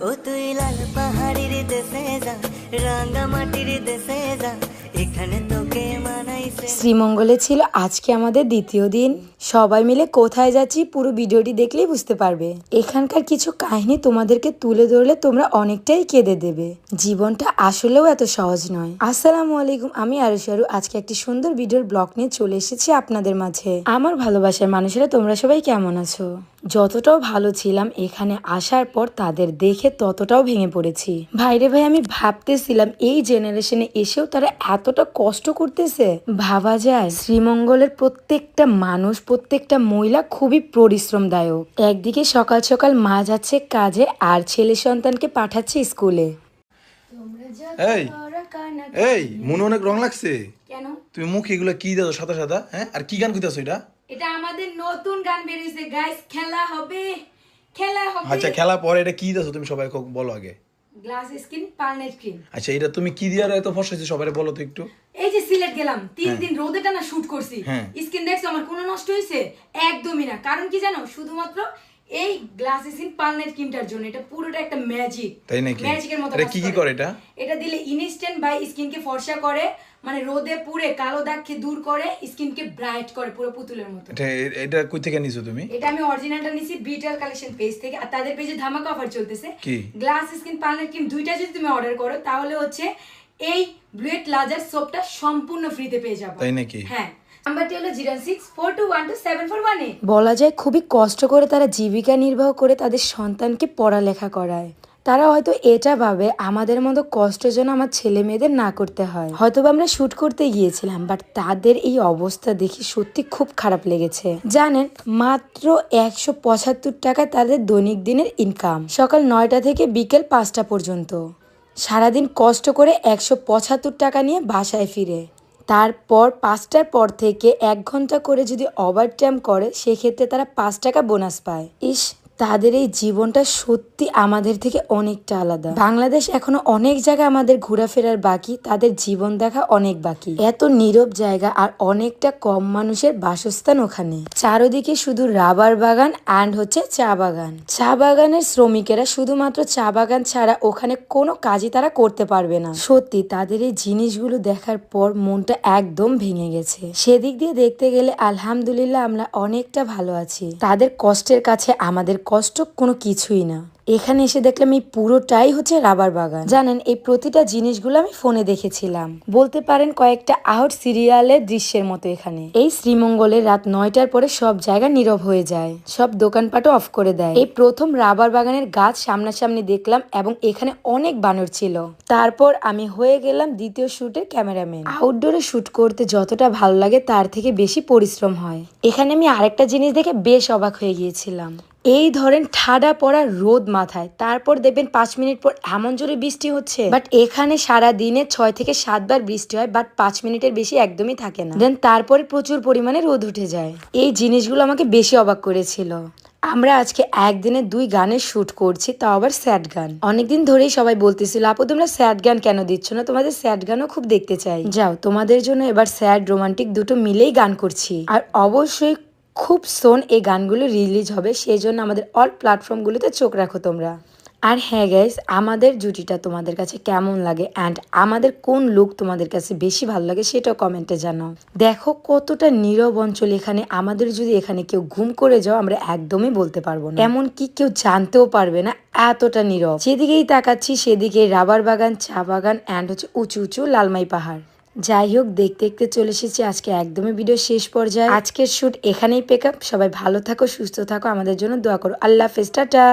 ও তুই লাল পাহাড়ির দেশে যা রাঙা মাটির দেশে যা এখানে তোকে মানাইছে শ্রীমঙ্গলে ছিল আজকে আমাদের দ্বিতীয় দিন। সবাই মিলে কোথায় যাচ্ছি পুরো ভিডিওটি দেখলেই বুঝতে পারবে। এখানকার কিছু কাহিনী তোমাদেরকে তুলে ধরলে তোমরা অনেকটাই কেঁদে দেবে। জীবনটা আসলেও এত সহজ নয়। আসসালামু আলাইকুম, আমি আরুশারু। আজকে একটি সুন্দর ভিডিওর ব্লগ নিয়ে চলে এসেছি আপনাদের মাঝে। আমার ভালোবাসার মানুষেরা তোমরা সবাই কেমন আছো? যতটাও ভালো ছিলাম এখানে আসার পর তাদের দেখে ততটাও ভেঙে পড়েছি। ভাইরে ভাই, আমি ভাবতেছিলাম এই জেনারেশনে এসেও তারা এতটা কষ্ট করতেছে। ভাবা যায় শ্রীমঙ্গলের প্রত্যেকটা মানুষ প্রত্যেকটা মহিলা খুবই পরিশ্রমদায়ক। একদিকে সকাল সকাল মা যাচ্ছে কাজে আর ছেলে সন্তানকে পাঠাচ্ছে স্কুলে। এই এই মনে অনেক রং লাগছে। কেন? তুমি মুখ এগুলো কি দাও সাদা সাদা হ্যাঁ? আর কি গান কইতাছো এটা? এটা আমাদের নতুন গান বেরিয়েছে গাইস খেলা হবে খেলা হবে। আচ্ছা খেলা পরে এটা কি দাও তুমি সবাই বলো আগে। গ্লাস স্ক্রিন পার্নের স্ক্রিন আচ্ছা এটা তুমি কি দিয়ে এত ফসাইছো সবাই বলো তো একটু। সিলেট গেলাম তিন দিন রোদে টানা শুট করছি। হ্যাঁ। স্কিন দেখছ আমার কোনো নষ্ট হয়েছে? একদমই না। কারণ কি জানো? শুধুমাত্র এই গ্লাস স্কিন পার্নের ক্রিমটার জন্য। এটা পুরোটা একটা ম্যাজিক তাই নাকি? ম্যাজিকের মতো এটা কি কি করে। এটা? এটা দিলে ইনস্ট্যান্ট বাই স্কিনকে ফর্সা করে মানে রোদে পুড়ে কালো দাগকে দূর করে স্কিনকে ব্রাইট করে পুরো পুতুলের মতো। এটা এটা কই থেকে নিছো তুমি? এটা আমি অরিজিনালটা নিছি বিটার কালেকশন পেজ থেকে। আর তাদের পেজে ধামাকা অফার চলতেছে। কি? গ্লাস স্কিন পার্লার ক্রিম দুইটা যদি তুমি অর্ডার করো তাহলে হচ্ছে এই ব্লুয়েট লাজার সোপটা সম্পূর্ণ ফ্রিতে পেয়ে যাব। তাই নাকি? হ্যাঁ নাম্বারটি হলো zero six four two one two seven four one বলা যায় খুবই কষ্ট করে তারা জীবিকা নির্বাহ করে তাদের সন্তানকে পড়ালেখা করায়। তারা হয়তো এটা ভাবে আমাদের মতো কষ্ট যেন আমার ছেলে মেয়েদের না করতে হয়। হয়তো বা আমরা শুট করতে গিয়েছিলাম বাট তাদের এই অবস্থা দেখে সত্যি খুব খারাপ লেগেছে। জানেন মাত্র একশো পঁচাত্তর টাকায় তাদের দৈনিক দিনের ইনকাম সকাল নয়টা থেকে বিকেল পাঁচটা পর্যন্ত। সারাদিন কষ্ট করে একশো পঁচাত্তর টাকা নিয়ে বাসায় ফিরে। তারপর পাঁচটার পর থেকে এক ঘণ্টা করে যদি ওভার টাইম করে, সেক্ষেত্রে তারা পাঁচ টাকা বোনাস পায়। ইস তাদের এই জীবনটা সত্যি আমাদের থেকে অনেকটা আলাদা। বাংলাদেশ এখনও অনেক জায়গা আমাদের ঘোরাফেরার বাকি, তাদের জীবন দেখা অনেক বাকি। এত নীরব জায়গা আর অনেকটা কম মানুষের বাসস্থান ওখানে। চারদিকে শুধু রাবার বাগান অ্যান্ড হচ্ছে চা বাগান। চা বাগানের শ্রমিকেরা শুধুমাত্র চা বাগান ছাড়া ওখানে কোনো কাজই তারা করতে পারবে না। সত্যি, তাদের এই জিনিসগুলো দেখার পর মনটা একদম ভেঙে গেছে। সেদিক দিয়ে দেখতে গেলে আলহামদুলিল্লাহ আমরা অনেকটা ভালো আছি। তাদের কষ্টের কাছে আমাদের কষ্ট কোনো কিছুই না। এখানে এসে দেখলাম এই পুরোটাই হচ্ছে রাবার বাগান। জানেন, এই প্রতিটা জিনিসগুলো আমি ফোনে দেখেছিলাম। বলতে পারেন কয়েকটা আউট সিরিয়ালের দৃশ্যের মতো এখানে। এই শ্রীমঙ্গলে রাত নয়টার পরে সব জায়গা নীরব হয়ে যায়। সব দোকানপাটও অফ করে দেয়। এই প্রথম রাবার বাগানের গাছ সামনাসামনি দেখলাম এবং এখানে অনেক বানর ছিল। তারপর আমি হয়ে গেলাম দ্বিতীয় শুটের ক্যামেরাম্যান। আউটডোরে শুট করতে যতটা ভালো লাগে তার থেকে বেশি পরিশ্রম হয়। এখানে আমি আরেকটা জিনিস দেখে বেশ অবাক হয়ে গিয়েছিলাম। এই ধরেন ঠাডা পড়া রোদ মাথায়, তারপর দেখবেন পাঁচ মিনিট পর এমন জোরে বৃষ্টি হচ্ছে। বাট এখানে সারা দিনে ছয় থেকে সাতবার বৃষ্টি হয় বাট পাঁচ মিনিটের বেশি একদমই থাকে না। দেন তারপরে প্রচুর পরিমাণে রোদ উঠে যায়। এই জিনিসগুলো আমাকে বেশি অবাক করেছিল। আমরা আজকে একদিনে দুই গানের শ্যুট করছি, তাও আবার স্যাড গান। অনেকদিন ধরেই সবাই বলতেছিল, আপু, তোমরা স্যাড গান কেন দিচ্ছ না? তোমাদের স্যাড গানও খুব দেখতে চাই। যাও, তোমাদের জন্য এবার স্যাড রোমান্টিক দুটো মিলেই গান করছি। আর অবশ্যই খুব সোন এই গানগুলো রিলিজ হবে সেই জন্য আমাদের অল প্ল্যাটফর্মগুলোতে চোখ রাখো তোমরা। আর হ্যাঁ গাইস আমাদের জুটিটা তোমাদের কাছে কেমন লাগে অ্যান্ড আমাদের কোন লুক তোমাদের কাছে বেশি ভালো লাগে সেটাও কমেন্টে জানাও। দেখো কতটা নীরব অঞ্চল এখানে, আমাদের যদি এখানে কেউ ঘুম করে যাও, আমরা একদমই বলতে পারব না। এমন কি কেউ জানতেও পারবে না এতটা নীরব। যেদিকেই তাকাচ্ছি, সেদিকে রাবার বাগান, চা বাগান অ্যান্ড হচ্ছে উঁচু উঁচু লালমাই পাহাড়। যাই হোক, দেখতে দেখতে চলে এসেছি। আজকে একদমই ভিডিও শেষ পর্যায়ে। আজকের শ্যুট এখানেই পেক আপ সবাই ভালো থাকো, সুস্থ থাকো। আমাদের জন্য দোয়া করো। আল্লাহ হাফেজ। টাটা।